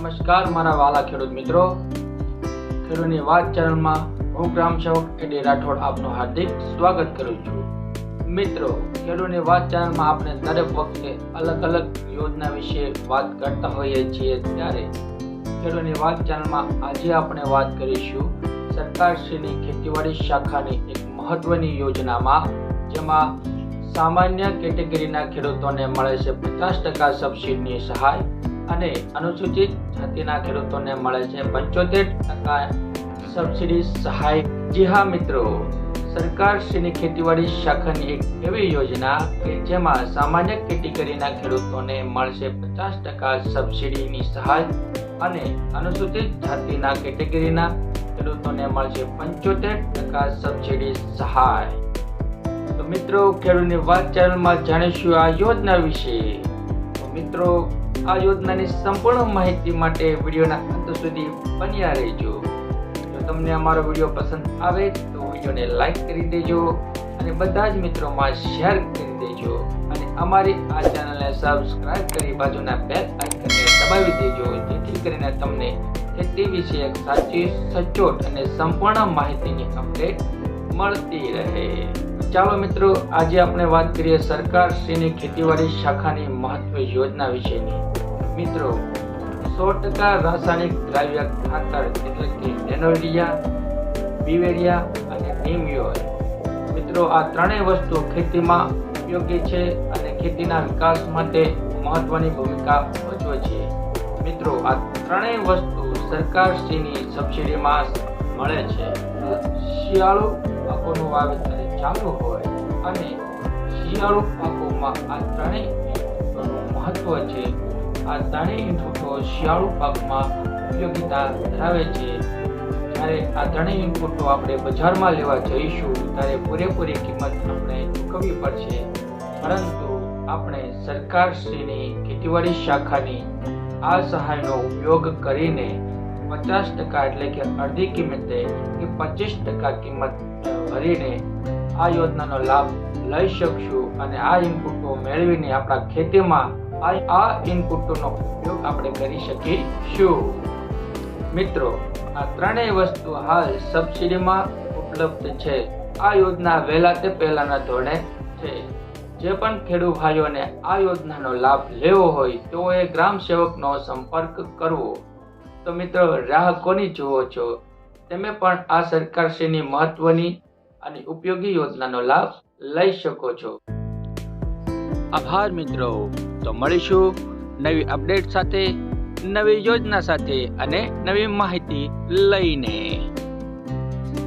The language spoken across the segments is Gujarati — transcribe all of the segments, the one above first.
નમસ્કાર, મારા વાલા ખેડૂત મિત્રો. ખેડૂતની વાત ચેનલમાં હું ગ્રામ સેવક એડી રાઠોડ આપનું હાર્દિક સ્વાગત કરું છું. મિત્રો, ખેડૂતની વાત ચેનલમાં આપણે દરેક વખતે અલગ અલગ યોજના વિશે વાત કરતા હોઈએ છીએ ત્યારે ખેડૂતની વાત ચેનલમાં આજે આપણે વાત કરીશું સરકારશ્રીની ખેતીવાડી શાખાની એક મહત્વની યોજનામાં, જેમાં સામાન્ય કેટેગરીના ખેડૂતોને મળે છે પચાસ ટકા સબસિડીની સહાય અને અનુસૂચિત જાતિના ખેડૂતોને મળે છે પંચોતેર ટકા સબસિડી સહાય. જી હા, મિત્રો. સરકારશ્રીની ખેતીવાડી શાખાની એક એવી યોજના કે જેમાં સામાન્ય કેટેગરીના ખેડૂતોને મળશે પચાસ ટકા સબસિડીની સહાય અને અનુસૂચિત જાતિના કેટેગરીના ખેડૂતોને મળશે પંચોતેર ટકા સબસિડી સહાય. તો મિત્રો, ખેડૂતની વાત ચેનલમાં જાણીશું આ યોજના વિશે. તો મિત્રો આ યોજનાની સંપૂર્ણ માહિતી માટે વિડીયોના અંત સુધી બન્યા રહેજો. જો તમને અમારો વીડિયો પસંદ આવે તો વિડીયોને લાઈક કરી દેજો અને બધા જ મિત્રોમાં શેર કરી દેજો. અને અમારી આ ચેનલને સબસ્ક્રાઇબ કરી બાજુના બેલ આઇકનને દબાવી દેજો, જેથી કરીને તમને ખેતી વિશે સાચી, સચોટ અને સંપૂર્ણ માહિતીની અપડેટ મળતી રહે. ચાલો મિત્રો, આજે આપણે વાત કરીએ સરકાર શ્રીની ખેતીવાડી શાખાની મહત્વ યોજના વિશેની. મિત્રો, સો ટકા રાસાયણિક દ્રાવ્ય ખાતર એટલે કે એનોરિયા બિવેરિયા અને નિમ્યોર મિત્રો, આ ત્રણેય વસ્તુ ખેતીમાં ઉપયોગી છે અને ખેતીના વિકાસ માટે મહત્વની ભૂમિકા ભજવે છે. મિત્રો, આ ત્રણેય વસ્તુ સરકારશ્રીની સબસિડીમાં મળે છે. શિયાળુ પાકોનું વાવેતર ચાલુ હોય અને શિયાળુ પાકોમાં આ ત્રણેય ઇનપુટોનું મહત્વ છે. આ ત્રણેય ઇનપુટો શિયાળુ પાકમાં ઉપયોગીતા ધરાવે છે. જ્યારે આ ત્રણેય ઇનપુટો આપણે બજારમાં લેવા જઈશું, ત્યારે પૂરેપૂરી કિંમત આપણે ચૂકવવી પડશે. પરંતુ આપણે સરકારશ્રીની ખેતીવાડી શાખાની આ સહાયનો ઉપયોગ કરીને પચાસ ટકા એટલે કે અડધી કિંમતે કે પચીસ ટકા કિંમત ભરીને આ યોજનાનો લાભ લઈ શકશું અને આ ઇનપુટો મેળવીને આપણા ખેતીમાં આ ઇનપુટોનો ઉપયોગ આપણે કરી શકીશું. મિત્રો, આ ત્રણેય વસ્તુ હાલ સબસિડીમાં ઉપલબ્ધ છે. આ યોજના વહેલા તે પહેલાના ધોરણે છે. જે પણ ખેડૂત ભાઈઓને આ યોજનાનો લાભ લેવો હોય, તેઓએ ગ્રામ સેવકનો સંપર્ક કરવો. તો મિત્રો, રાહ કોની જુઓ છો? તમે પણ આ સરકારશ્રીની મહત્વની અને ઉપયોગી યોજનાનો લાભ લઈ શકો છો. આભાર મિત્રો. તો મળીશું નવી અપડેટ સાથે, નવી યોજના સાથે અને નવી માહિતી લઈને.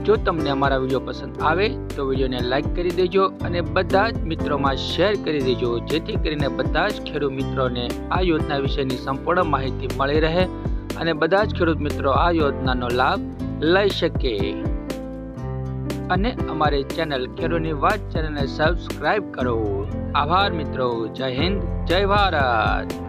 જો તમને અમારા વીડિયો પસંદ આવે, તો વિડીયોને લાઈક કરી દેજો અને બધા જ મિત્રોમાં શેર કરી દેજો, જેથી કરીને બધા જ ખેડૂત મિત્રોને આ યોજના વિશેની સંપૂર્ણ માહિતી મળી રહે. અને બધા જ ખેડૂત મિત્રો આ યોજનાનો લાભ લઈ શકે. અને અમારી ચેનલ ખેડૂતની વાત ચેનલને સબસ્ક્રાઇબ કરો. આભાર મિત્રો. જય હિન્દ. જય ભારત.